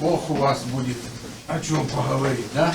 Ох, у вас будет о чем поговорить, да?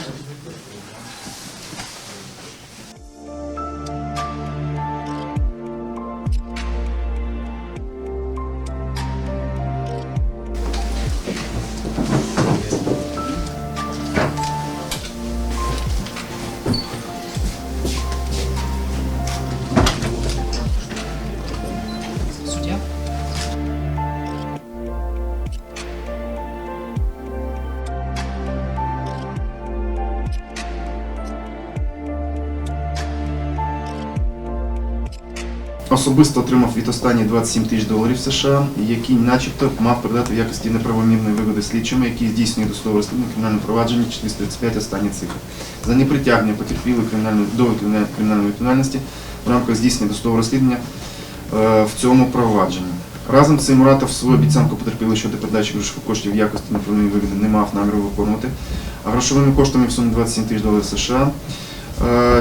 Особисто отримав від останніх 27 тисяч доларів США, які начебто мав передати в якості неправомірної вигоди слідчими, які здійснюють досудове розслідування кримінальне провадження 435 останні цифри. За непритягнення потерпілих до кримінальної відповідальності в рамках здійснення досудового розслідування е, в цьому провадженні. Разом з цим Муратов свою обіцянку потерпіли щодо передачі грошових коштів в якості неправомірної вигоди не мав наміру виконувати. А грошовими коштами в сумі 27 тисяч доларів США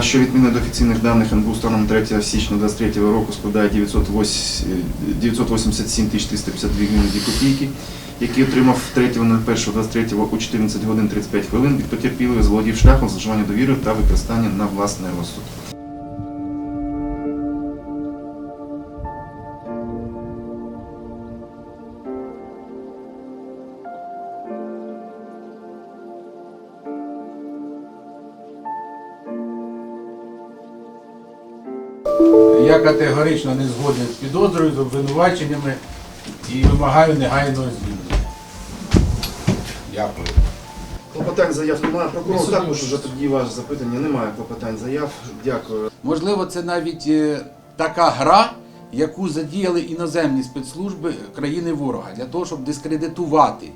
що відміни до офіційних даних НБУ станом 3 січня 2023 року складає 987 352 гривні 2 копійки, які отримав 3.01.23 у 14 годин 35 хвилин від потерпілої, володів шляхом зловживання довіри та використання на власний розсуд. Я категорично не згоден з підозрою, з обвинуваченнями і вимагаю негайного звільнення. Дякую. Клопотань заяв немає. Прокурор також вже тоді ваше запитання. Немає клопотань заяв. Дякую. Можливо, це навіть е, така гра, яку задіяли іноземні спецслужби країни ворога для того, щоб дискредитувати.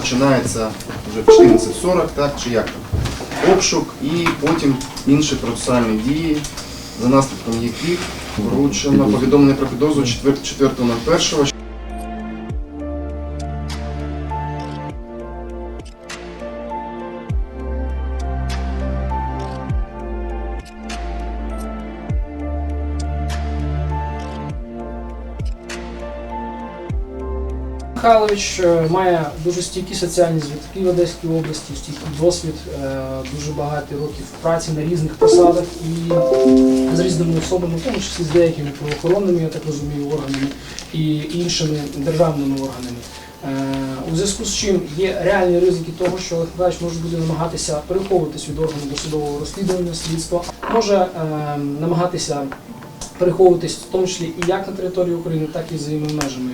Починається вже в 14.40, так чи як там, обшук і потім інші процесуальні дії, за наслідком яких вручено повідомлення про підозру 4.01. Михайлович е, має дуже стійкі соціальні зв'язки в Одеській області, стійкий досвід, е, дуже багато років праці на різних посадах і з різними особами, в тому числі з деякими правоохоронними, я так розумію, органами і іншими державними органами. Е, У зв'язку з чим є реальні ризики того, що Олег Михайлович може буде намагатися переховуватись від органу досудового розслідування слідства, може намагатися переховуватись в тому числі і як на території України, так і за її межами.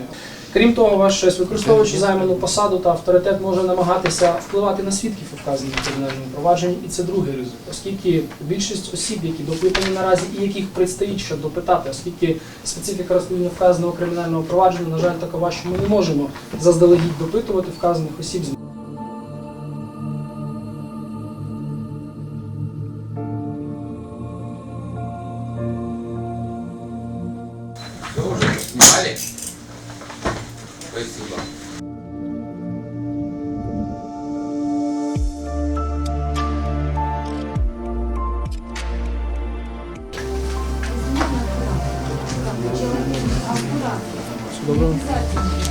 Крім того, ваш честь, використовуючи займану посаду та авторитет, може намагатися впливати на свідків у вказаному кримінальному провадженні, і це другий ризик, оскільки більшість осіб, які допитані наразі і яких предстоїть ще допитати, оскільки специфіка розслідування вказаного кримінального провадження, на жаль, такова, що ми не можемо заздалегідь допитувати вказаних осіб. Вы Спасибо. Доброго.